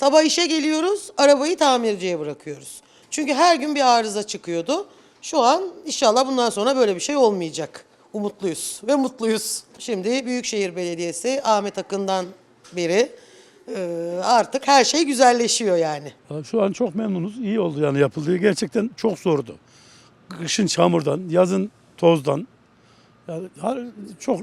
Sabah işe geliyoruz, arabayı tamirciye bırakıyoruz. Çünkü her gün bir arıza çıkıyordu. Şu an inşallah bundan sonra böyle bir şey olmayacak. Umutluyuz ve mutluyuz. Şimdi Büyükşehir Belediyesi Ahmet Akın'dan beri e, artık her şey güzelleşiyor yani. Şu an çok memnunuz. İyi oldu yani yapıldığı. Gerçekten çok zordu. Kışın çamurdan, yazın tozdan. Yani çok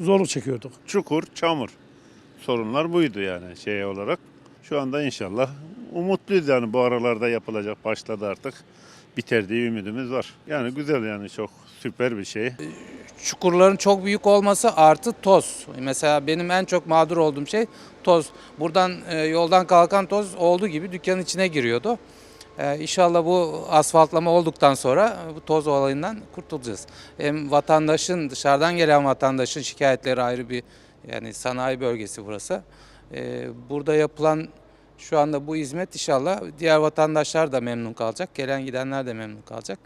zorluk çekiyorduk. çukur, çamur. Sorunlar buydu yani şey olarak. Şu anda inşallah umutluyuz yani bu aralarda yapılacak başladı artık. Biter diye ümidimiz var. Yani güzel yani çok süper bir şey. çukurların çok büyük olması artı toz. Mesela benim en çok mağdur olduğum şey toz. Buradan e, yoldan kalkan toz olduğu gibi dükkanın içine giriyordu. E, inşallah bu asfaltlama olduktan sonra bu toz olayından kurtulacağız. Hem vatandaşın dışarıdan gelen vatandaşın şikayetleri ayrı bir yani sanayi bölgesi burası. E, burada yapılan şu anda bu hizmet inşallah diğer vatandaşlar da memnun kalacak. Gelen gidenler de memnun kalacak.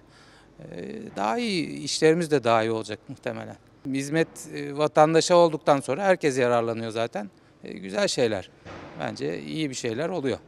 Ee, daha iyi işlerimiz de daha iyi olacak muhtemelen. Hizmet e, vatandaşa olduktan sonra herkes yararlanıyor zaten. E, Güzel şeyler. Bence iyi bir şeyler oluyor.